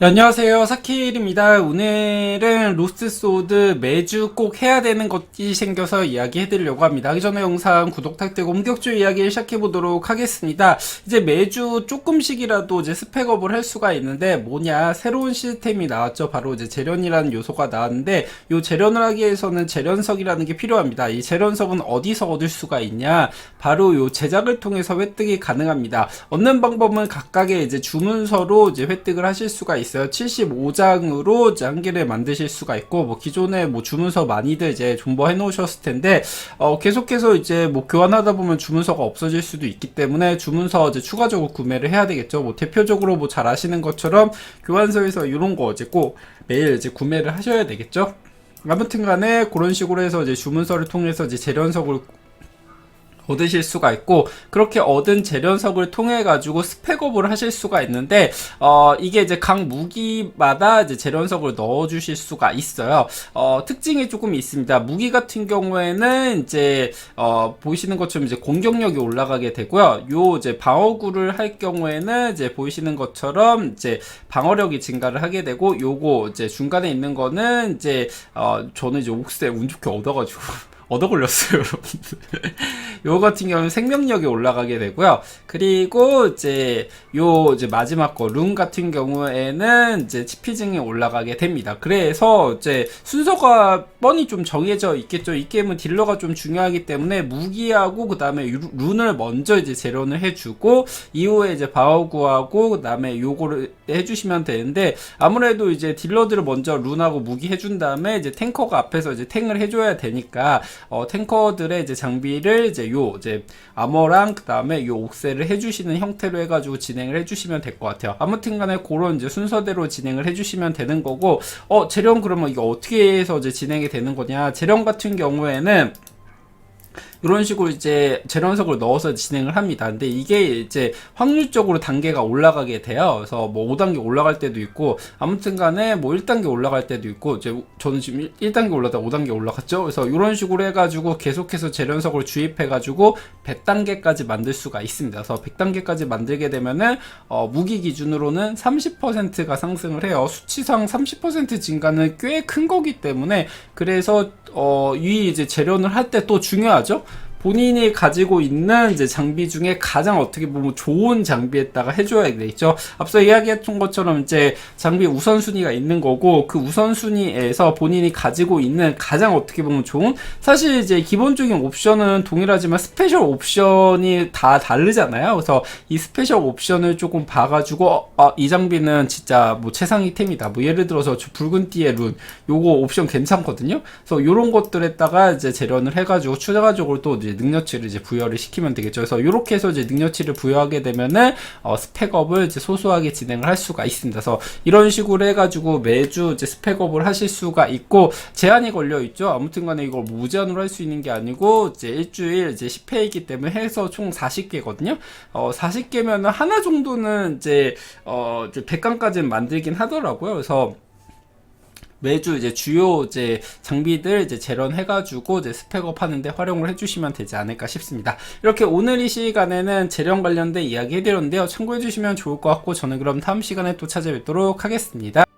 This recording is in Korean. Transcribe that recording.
네, 안녕하세요. 사키일입니다. 오늘은 로스트 소드 매주 꼭 해야 되는 것이 생겨서 이야기 해드리려고 합니다. 하기 전에 영상 구독 탁되고 본격적으로 이야기를 시작해 보도록 하겠습니다. 이제 매주 조금씩이라도 이제 스펙업을 할 수가 있는데 뭐냐 새로운 시스템이 나왔죠. 바로 이제 재련이라는 요소가 나왔는데 요 재련을 하기 위해서는 재련석이라는 게 필요합니다. 이 재련석은 어디서 얻을 수가 있냐? 바로 요 제작을 통해서 획득이 가능합니다. 얻는 방법은 각각의 이제 주문서로 이제 획득을 하실 수가 있 어요. 75장으로 이제 한 개를 만드실 수가 있고 뭐 기존에 뭐 주문서 많이들 이제 존버해 놓으셨을 텐데 어 계속해서 이제 뭐 교환하다 보면 주문서가 없어질 수도 있기 때문에 주문서 이제 추가적으로 구매를 해야 되겠죠. 뭐 대표적으로 뭐 잘 아시는 것처럼 교환서에서 이런 거 이제 꼭 매일 이제 구매를 하셔야 되겠죠. 아무튼 간에 그런 식으로 해서 이제 주문서를 통해서 이제 재련석을 얻으실 수가 있고 그렇게 얻은 재련석을 통해 가지고 스펙업을 하실 수가 있는데 어 이게 이제 각 무기마다 이제 재련석을 넣어 주실 수가 있어요. 어 특징이 조금 있습니다. 무기 같은 경우에는 이제 어 보이시는 것처럼 이제 공격력이 올라가게 되고요. 요 이제 방어구를 할 경우에는 이제 보이시는 것처럼 이제 방어력이 증가를 하게 되고 요거 이제 중간에 있는 거는 이제 어 저는 이제 옥새 운 좋게 얻어 가지고 얻어 걸렸어요, 여러분들. 요거 같은 경우는 생명력이 올라가게 되고요. 그리고 이제 요 이제 마지막 거 룬 같은 경우에는 이제 치피증이 올라가게 됩니다. 그래서 이제 순서가 뻔히 좀 정해져 있겠죠. 이 게임은 딜러가 좀 중요하기 때문에 무기하고 그다음에 유- 룬을 먼저 이제 재련을 해주고 이후에 이제 바오구하고 그다음에 요거를 해주시면 되는데 아무래도 이제 딜러들을 먼저 룬하고 무기 해준 다음에 이제 탱커가 앞에서 이제 탱을 해줘야 되니까 어, 탱커들의 이제 장비를 이제 요 이제 아머랑 그 다음에 요 옥새를 해주시는 형태로 해가지고 진행을 해주시면 될 것 같아요. 아무튼간에 그런 이제 순서대로 진행을 해주시면 되는 거고 어 재련 그러면 이거 어떻게 해서 이제 진행이 되는 거냐? 재련 같은 경우에는 이런 식으로 이제 재련석을 넣어서 진행을 합니다. 근데 이게 이제 확률적으로 단계가 올라가게 돼요. 그래서 뭐 5단계 올라갈 때도 있고 아무튼 간에 뭐 1단계 올라갈 때도 있고 이제 저는 지금 1단계 올라다 5단계 올라갔죠. 그래서 이런 식으로 해가지고 계속해서 재련석을 주입해가지고 100단계까지 만들 수가 있습니다. 그래서 100단계까지 만들게 되면은 어, 무기 기준으로는 30%가 상승을 해요. 수치상 30% 증가는 꽤 큰 거기 때문에 그래서 어, 이 이제 재련을 할 때 또 중요하죠. 본인이 가지고 있는 이제 장비 중에 가장 어떻게 보면 좋은 장비에다가 해줘야 되겠죠. 앞서 이야기했던 것처럼 이제 장비 우선순위가 있는 거고 그 우선순위에서 본인이 가지고 있는 가장 어떻게 보면 좋은 사실 이제 기본적인 옵션은 동일하지만 스페셜 옵션이 다 다르잖아요. 그래서 이 스페셜 옵션을 조금 봐가지고 어, 아, 이 장비는 진짜 뭐 최상위 템이다. 뭐 예를 들어서 저 붉은 띠의 룬 요거 옵션 괜찮거든요. 그래서 요런 것들에다가 이제 재련을 해가지고 추가적으로 또 이제 능력치를 이제 부여를 시키면 되겠죠. 그래서 요렇게 해서 이제 능력치를 부여하게 되면은 어, 스펙업을 이제 소소하게 진행을 할 수가 있습니다. 그래서 이런 식으로 해가지고 매주 이제 스펙업을 하실 수가 있고 제한이 걸려 있죠. 아무튼간에 이걸 무제한으로 할 수 있는 게 아니고 이제 일주일 이제 10회이기 때문에 해서 총 40개거든요. 어, 40개면은 하나 정도는 이제 어, 이제 100강까지는 만들긴 하더라고요. 그래서 매주 이제 주요 이제 장비들 이제 재련해가지고 이제 스펙업 하는데 활용을 해주시면 되지 않을까 싶습니다. 이렇게 오늘 이 시간에는 재련 관련된 이야기 해드렸는데요. 참고해주시면 좋을 것 같고 저는 그럼 다음 시간에 또 찾아뵙도록 하겠습니다.